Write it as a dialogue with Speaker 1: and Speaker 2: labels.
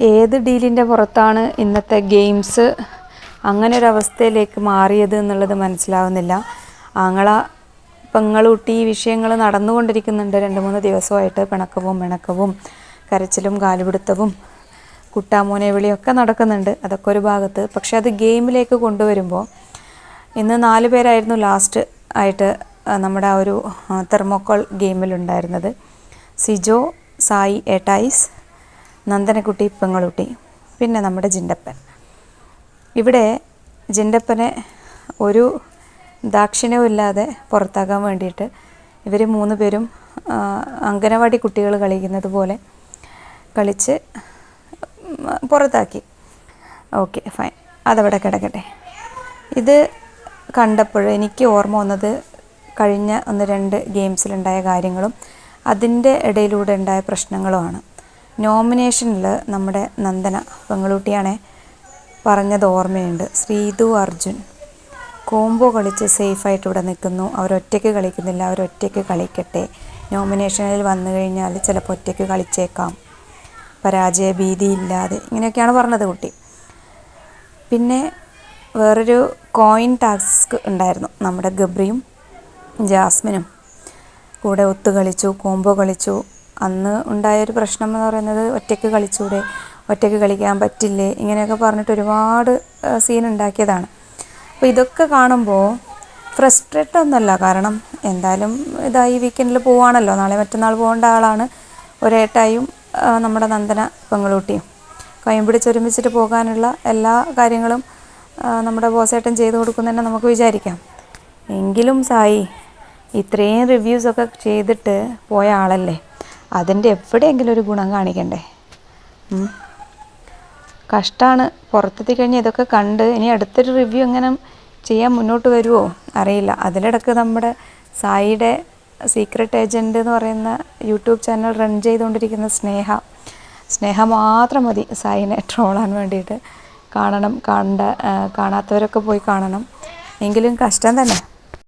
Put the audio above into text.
Speaker 1: ഏത് ഡീലിന്റെ പുറത്താണ് ഇന്നത്തെ ഗെയിംസ് അങ്ങനെ ഒരു അവസ്ഥയിലേക്ക് മാറിയത് എന്നുള്ളത് മനസ്സിലാവുന്നില്ല. ആങ്ങള പെങ്ങളൂട്ടി ഈ വിഷയങ്ങൾ നടന്നുകൊണ്ടിരിക്കുന്നുണ്ട്. രണ്ട് മൂന്ന് ദിവസമായിട്ട് പിണക്കവും പിണക്കവും കരച്ചിലും കാലുപിടുത്തവും കുട്ടാമോനെ വിളിയൊക്കെ നടക്കുന്നുണ്ട് അതൊക്കെ ഒരു ഭാഗത്ത്. പക്ഷെ അത് ഗെയിമിലേക്ക് കൊണ്ടുവരുമ്പോൾ ഇന്ന് നാല് പേരായിരുന്നു ലാസ്റ്റ് ആയിട്ട് നമ്മുടെ ആ ഒരു തെർമോക്കോൾ ഗെയിമിലുണ്ടായിരുന്നത്. സിജോ സായി ഏട്ടായിസ് നന്ദനക്കുട്ടി പെങ്ങളുട്ടി പിന്നെ നമ്മുടെ ജിൻഡപ്പൻ. ഇവിടെ ജിൻഡപ്പനെ ഒരു ദാക്ഷിണ്യവും ഇല്ലാതെ പുറത്താക്കാൻ വേണ്ടിയിട്ട് ഇവർ മൂന്ന് പേരും അങ്കനവാടി കുട്ടികൾ കളിക്കുന്നത് പോലെ കളിച്ച് പുറത്താക്കി. Okay fine. അതവിടെ കിടക്കട്ടെ. ഇത് കണ്ടപ്പോൾ എനിക്ക് ഓർമ്മ വന്നത് കഴിഞ്ഞ ഒന്ന് രണ്ട് ഗെയിംസിലുണ്ടായ കാര്യങ്ങളും അതിന്റെ ഇടയിലൂടെ ഉണ്ടായ പ്രശ്നങ്ങളുമാണ്. നോമിനേഷനിൽ നമ്മുടെ നന്ദന പെങ്ങളൂട്ടിയാണെ പറഞ്ഞത് ഓർമ്മയുണ്ട്. ശ്രീതു അർജുൻ. കോംബോ കളിച്ച് സേഫായിട്ട് ഇവിടെ നിൽക്കുന്നു. അവരൊറ്റയ്ക്ക് കളിക്കുന്നില്ല. അവരൊറ്റയ്ക്ക് കളിക്കട്ടെ. നോമിനേഷനിൽ വന്നു കഴിഞ്ഞാൽ ചിലപ്പോൾ ഒറ്റയ്ക്ക് കളിച്ചേക്കാം. പരാജയ ഭീതിയില്ലാതെ. ഇങ്ങനെയൊക്കെയാണ് പറഞ്ഞത് കുട്ടി. പിന്നെ വേറൊരു കോയിൻ ടാസ്ക് ഉണ്ടായിരുന്നു. നമ്മുടെ ഗബ്രിയും ജാസ്മിനും. കൂടെ ഒത്തു കളിച്ചു കോംബോ കളിച്ചു. അന്ന് ഉണ്ടായൊരു പ്രശ്നം എന്ന് പറയുന്നത് ഒറ്റയ്ക്ക് കളിച്ചൂടെ ഒറ്റയ്ക്ക് കളിക്കാൻ പറ്റില്ലേ? ഇങ്ങനെയൊക്കെ പറഞ്ഞിട്ട് ഒരുപാട് സീൻ ഉണ്ടാക്കിയതാണ്. അപ്പോൾ ഇതൊക്കെ കാണുമ്പോൾ ഫ്രസ്ട്രേറ്റ് ഒന്നുമല്ല കാരണം എന്തായാലും ഇതായി വീക്കെൻഡിൽ പോവാണല്ലോ. നാളെ മറ്റന്നാൾ പോകേണ്ട ആളാണ്. ഒരേട്ടായും നമ്മുടെ നന്ദന പെങ്ങളൂട്ടിയും. കൈയും പിടിച്ചൊരുമിച്ചിട്ട് പോകാനുള്ള എല്ലാ കാര്യങ്ങളും നമ്മുടെ നമ്മുടെ ബോസേട്ടൻ ചെയ്തു കൊടുക്കുന്നതന്നെ നമുക്ക് വിചാരിക്കാം. എങ്കിലും സായി ഇത്രയും റിവ്യൂസൊക്കെ ചെയ്തിട്ട് പോയ ആളല്ലേ? അതിന്റെ എവിടെയെങ്കിലും ഒരു ഗുണം കാണിക്കണ്ടേ. കഷ്ടമാണ് പുറത്തെത്തി കഴിഞ്ഞ് ഇതൊക്കെ കണ്ട് ഇനി അടുത്തൊരു റിവ്യൂ എങ്ങനെ ചെയ്യാൻ മുന്നോട്ട് വരുമോ അറിയില്ല. അതിലിടക്ക് നമ്മുടെ സായിയുടെ സീക്രട്ട് ഏജന്റ് എന്ന് പറയുന്ന യൂട്യൂബ് ചാനൽ റൺ ചെയ്തുകൊണ്ടിരിക്കുന്ന സ്നേഹ. സ്നേഹ മാത്രം മതി സായിനെ ട്രോളാൻ വേണ്ടിയിട്ട്. കാണണം കണ്ട കാണാത്തവരൊക്കെ പോയി കാണണം. എങ്കിലും കഷ്ടം തന്നെ.